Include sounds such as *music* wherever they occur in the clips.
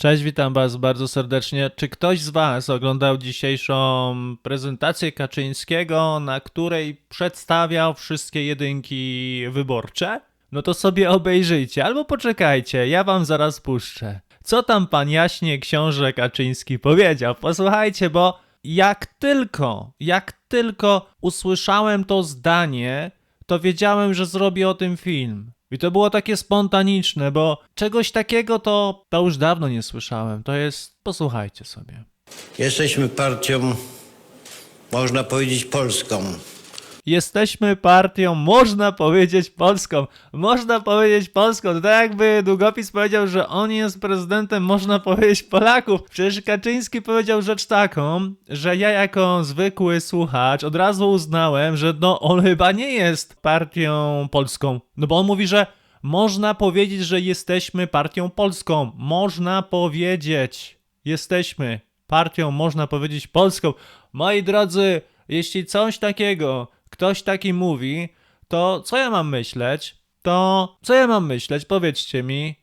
Cześć, witam Was bardzo serdecznie. Czy ktoś z Was oglądał dzisiejszą prezentację Kaczyńskiego, na której przedstawiał wszystkie jedynki wyborcze? No to sobie obejrzyjcie, albo poczekajcie, ja Wam zaraz puszczę. Co tam pan Jaśnie książę Kaczyński powiedział? Posłuchajcie, bo jak tylko, jak tylko usłyszałem to zdanie, to wiedziałem, że zrobię o tym film. I to było takie spontaniczne, bo czegoś takiego to, to już dawno nie słyszałem. To jest, posłuchajcie sobie. Jesteśmy partią, można powiedzieć, polską. Jesteśmy partią, można powiedzieć polską. Można powiedzieć polską. To tak jakby Długopis powiedział, że on jest prezydentem, można powiedzieć Polaków. Przecież Kaczyński powiedział rzecz taką, że ja jako zwykły słuchacz od razu uznałem, że no on chyba nie jest partią polską. No bo on mówi, że można powiedzieć, że jesteśmy partią polską. Można powiedzieć. Jesteśmy partią, można powiedzieć, polską. Moi drodzy, jeśli coś takiego ktoś taki mówi, to co ja mam myśleć? To co ja mam myśleć? Powiedzcie mi.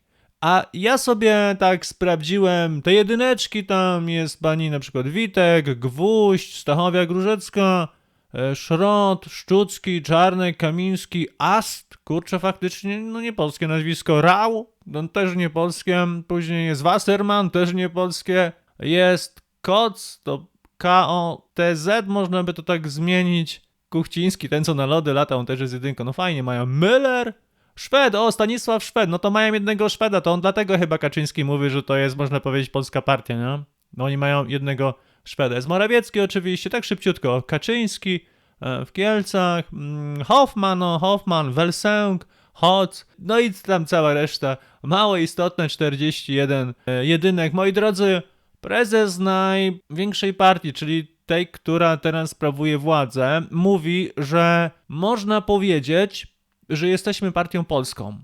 A ja sobie tak sprawdziłem te jedyneczki, tam jest pani na przykład Witek, Gwóźdź, Stachowia Grużecka, e, Szrot, Szczucki, Czarnek, Kamiński, Ast, kurczę faktycznie, no nie polskie nazwisko, Rał, no też nie polskie, później jest Wasserman, też nie polskie, jest Koc, to K-O-T-Z, można by to tak zmienić, Kuchciński, ten co na lody lata, on też jest jedynką, no fajnie, mają Müller, Szwed, o Stanisław Szwed, no to mają jednego Szweda, to on dlatego chyba Kaczyński mówi, że to jest, można powiedzieć, polska partia, nie? No oni mają jednego Szweda. Jest Morawiecki oczywiście, tak szybciutko, Kaczyński e, w Kielcach, mm, Hoffman, no Hoffman, Welsenk, Hoc, no i tam cała reszta. Mało istotne 41 e, jedynek. Moi drodzy, prezes największej partii, czyli tej, która teraz sprawuje władzę, mówi, że można powiedzieć, że jesteśmy partią polską.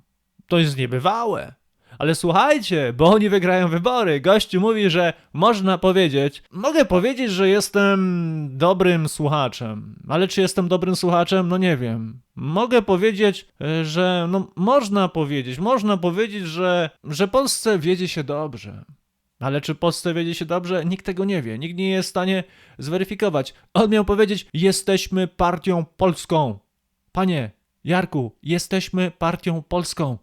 To jest niebywałe. Ale słuchajcie, bo oni wygrają wybory. Gościu mówi, że można powiedzieć, mogę powiedzieć, że jestem dobrym słuchaczem. Ale czy jestem dobrym słuchaczem? No nie wiem. Mogę powiedzieć, e, że no można powiedzieć, można powiedzieć, że że Polsce wiedzie się dobrze. Ale czy Polsce wiedzie się dobrze? Nikt tego nie wie. Nikt nie jest w stanie zweryfikować. On miał powiedzieć: Jesteśmy partią polską. Panie, Jarku, jesteśmy partią polską.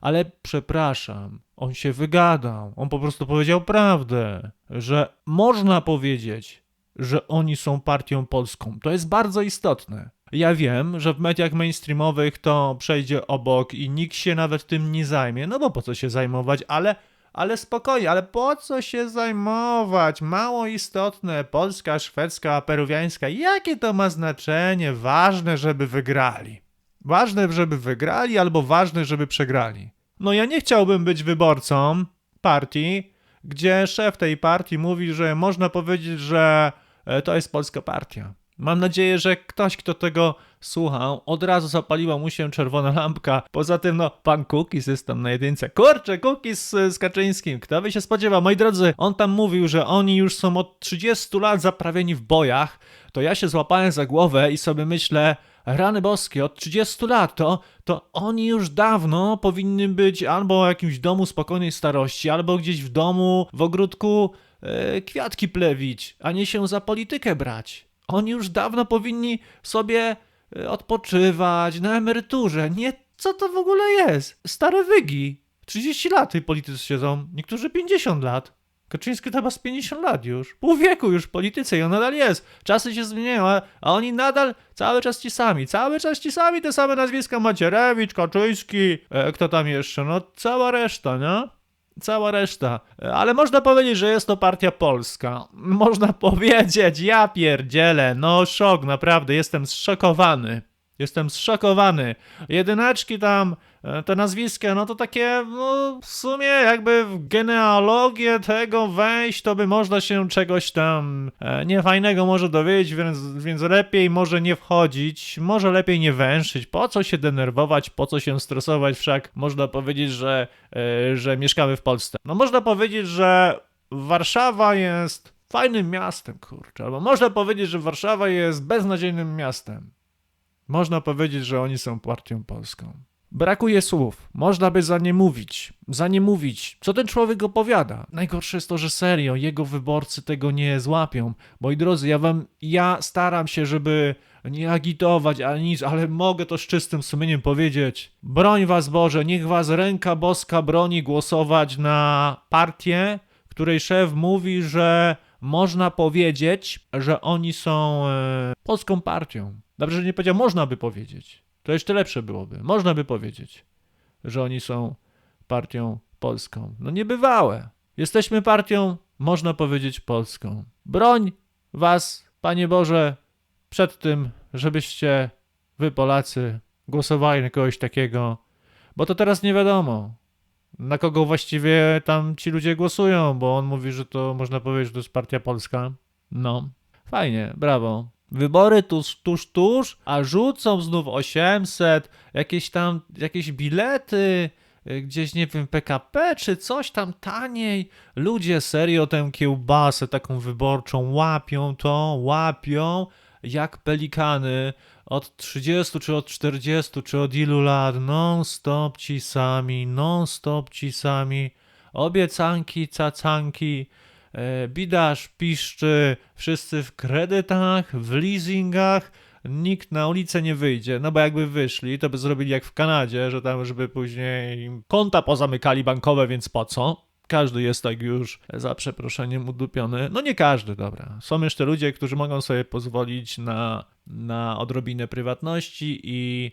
Ale przepraszam, on się wygadał. On po prostu powiedział prawdę, że można powiedzieć, że oni są partią polską. To jest bardzo istotne. Ja wiem, że w mediach mainstreamowych to przejdzie obok i nikt się nawet tym nie zajmie, no bo po co się zajmować, ale ale spokojnie, ale po co się zajmować? Mało istotne, polska, szwedzka, peruwiańska, jakie to ma znaczenie? Ważne, żeby wygrali. Ważne, żeby wygrali, albo ważne, żeby przegrali. No ja nie chciałbym być wyborcą partii, gdzie szef tej partii mówi, że można powiedzieć, że e, to jest polska partia. Mam nadzieję, że ktoś, kto tego słuchał, od razu zapaliła mu się czerwona lampka. Poza tym, no, pan Cookies jest tam na jedynce. Kurczę, Cookies z, Kaczyńskim. Kto by się spodziewał? Moi drodzy, on tam mówił, że oni już są od 30 lat zaprawieni w bojach. To ja się złapałem za głowę i sobie myślę, rany boskie, od 30 lat to, to oni już dawno powinni być albo w jakimś domu spokojnej starości, albo gdzieś w domu, w ogródku e, kwiatki plewić, a nie się za politykę brać. Oni już dawno powinni sobie odpoczywać na emeryturze. Nie, co to w ogóle jest? Stare wygi. 30 lat tej politycy siedzą, niektórzy 50 lat. Kaczyński to chyba z 50 lat już. Pół wieku już w polityce i on nadal jest. Czasy się zmieniają, a, a oni nadal cały czas ci sami. Cały czas ci sami, te same nazwiska Macierewicz, Kaczyński, e, kto tam jeszcze? No cała reszta, nie? Cała reszta. Ale można powiedzieć, że jest to partia polska. Można *laughs* powiedzieć, ja pierdzielę, no szok, naprawdę, jestem zszokowany. Jestem zszokowany. Jedynaczki tam, e, te nazwiska, no to takie, no w sumie jakby w genealogię tego wejść, to by można się czegoś tam e, niefajnego może dowiedzieć, więc, więc lepiej może nie wchodzić, może lepiej nie węszyć. Po co się denerwować, po co się stresować, wszak można powiedzieć, że, e, że mieszkamy w Polsce. No można powiedzieć, że Warszawa jest fajnym miastem, kurczę, albo można powiedzieć, że Warszawa jest beznadziejnym miastem. Można powiedzieć, że oni są partią polską. Brakuje słów. Można by za nie mówić. Za nie mówić. Co ten człowiek opowiada? Najgorsze jest to, że serio, jego wyborcy tego nie złapią. Moi drodzy, ja wam, ja staram się, żeby nie agitować, ale nic, ale mogę to z czystym sumieniem powiedzieć. Broń was Boże, niech was ręka boska broni głosować na partię, której szef mówi, że można powiedzieć, że oni są e, polską partią. Dobrze, że nie powiedział, można by powiedzieć. To jeszcze lepsze byłoby. Można by powiedzieć, że oni są partią polską. No niebywałe. Jesteśmy partią, można powiedzieć, polską. Broń was, Panie Boże, przed tym, żebyście wy, Polacy, głosowali na kogoś takiego, bo to teraz nie wiadomo, na kogo właściwie tam ci ludzie głosują, bo on mówi, że to można powiedzieć, że to jest partia polska. No, fajnie, brawo. Wybory tuż, tuż, tuż, a rzucą znów 800, jakieś tam, jakieś bilety, y, gdzieś, nie wiem, PKP czy coś tam taniej. Ludzie serio tę kiełbasę taką wyborczą łapią to, łapią jak pelikany od 30 czy od 40 czy od ilu lat non stop ci sami, non stop ci sami. Obiecanki, cacanki, bidasz, piszczy, wszyscy w kredytach, w leasingach, nikt na ulicę nie wyjdzie, no bo jakby wyszli, to by zrobili jak w Kanadzie, że tam, żeby później konta pozamykali bankowe, więc po co? Każdy jest tak już, za przeproszeniem, udupiony. No nie każdy, dobra. Są jeszcze ludzie, którzy mogą sobie pozwolić na, na odrobinę prywatności i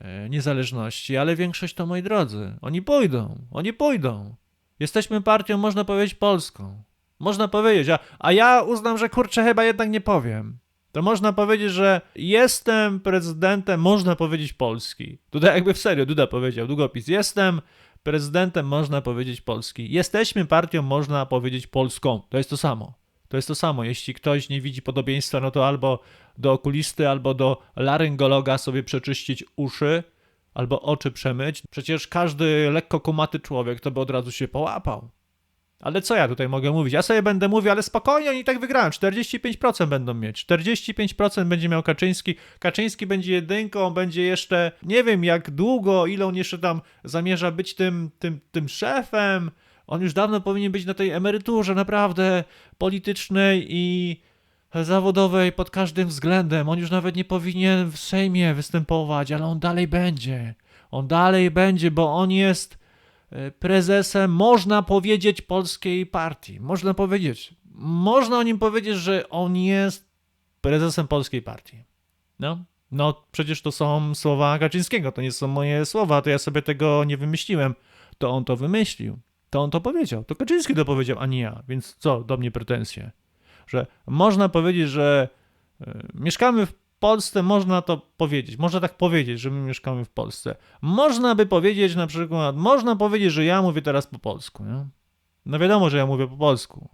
e, niezależności, ale większość to, moi drodzy, oni pójdą, oni pójdą. Jesteśmy partią, można powiedzieć, polską. Można powiedzieć, a, a ja uznam, że kurczę, chyba jednak nie powiem. To można powiedzieć, że jestem prezydentem, można powiedzieć, Polski. Tutaj jakby w serio, Duda powiedział, długopis. Jestem prezydentem, można powiedzieć, Polski. Jesteśmy partią, można powiedzieć, polską. To jest to samo. To jest to samo. Jeśli ktoś nie widzi podobieństwa, no to albo do okulisty, albo do laryngologa sobie przeczyścić uszy, albo oczy przemyć. Przecież każdy lekko kumaty człowiek to by od razu się połapał. Ale co ja tutaj mogę mówić? Ja sobie będę mówił, ale spokojnie, oni tak wygrają. 45% będą mieć. 45% będzie miał Kaczyński. Kaczyński będzie jedynką, będzie jeszcze, nie wiem jak długo, ile on jeszcze tam zamierza być tym, tym, tym szefem. On już dawno powinien być na tej emeryturze naprawdę politycznej i zawodowej pod każdym względem. On już nawet nie powinien w Sejmie występować, ale on dalej będzie. On dalej będzie, bo on jest prezesem, można powiedzieć, polskiej partii. Można powiedzieć. Można o nim powiedzieć, że on jest prezesem polskiej partii. No, no przecież to są słowa Kaczyńskiego, to nie są moje słowa, to ja sobie tego nie wymyśliłem. To on to wymyślił. To on to powiedział. To Kaczyński to powiedział, a nie ja. Więc co do mnie pretensje? Że można powiedzieć, że e, mieszkamy w Polsce, można to powiedzieć. Można tak powiedzieć, że my mieszkamy w Polsce. Można by powiedzieć na przykład, można powiedzieć, że ja mówię teraz po polsku. Nie? No wiadomo, że ja mówię po polsku,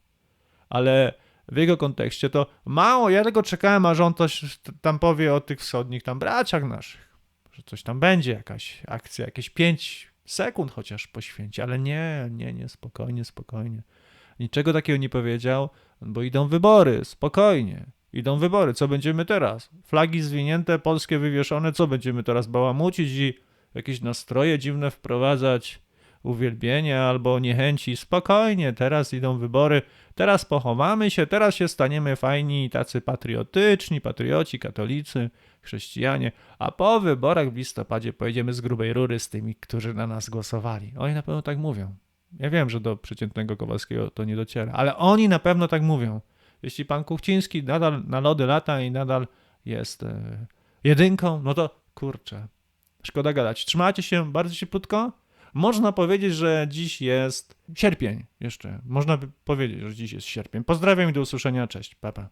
ale w jego kontekście to mało. Ja tego czekałem, aż on coś tam powie o tych wschodnich tam braciach naszych. Że coś tam będzie, jakaś akcja, jakieś 5 sekund chociaż poświęci, ale nie, nie, nie, spokojnie, spokojnie. Niczego takiego nie powiedział, bo idą wybory, spokojnie. Idą wybory, co będziemy teraz? Flagi zwinięte, polskie wywieszone, co będziemy teraz bałamucić i jakieś nastroje dziwne wprowadzać, uwielbienia albo niechęci? Spokojnie, teraz idą wybory, teraz pochowamy się, teraz się staniemy fajni, tacy patriotyczni, patrioci, katolicy, chrześcijanie, a po wyborach w listopadzie pojedziemy z grubej rury z tymi, którzy na nas głosowali. Oni na pewno tak mówią. Ja wiem, że do przeciętnego Kowalskiego to nie dociera, ale oni na pewno tak mówią. Jeśli pan Kuchciński nadal na lody lata i nadal jest e, jedynką, no to kurczę, szkoda gadać. Trzymacie się bardzo cieplutko? Można powiedzieć, że dziś jest sierpień jeszcze. Można by powiedzieć, że dziś jest sierpień. Pozdrawiam i do usłyszenia. Cześć. Pa, pa.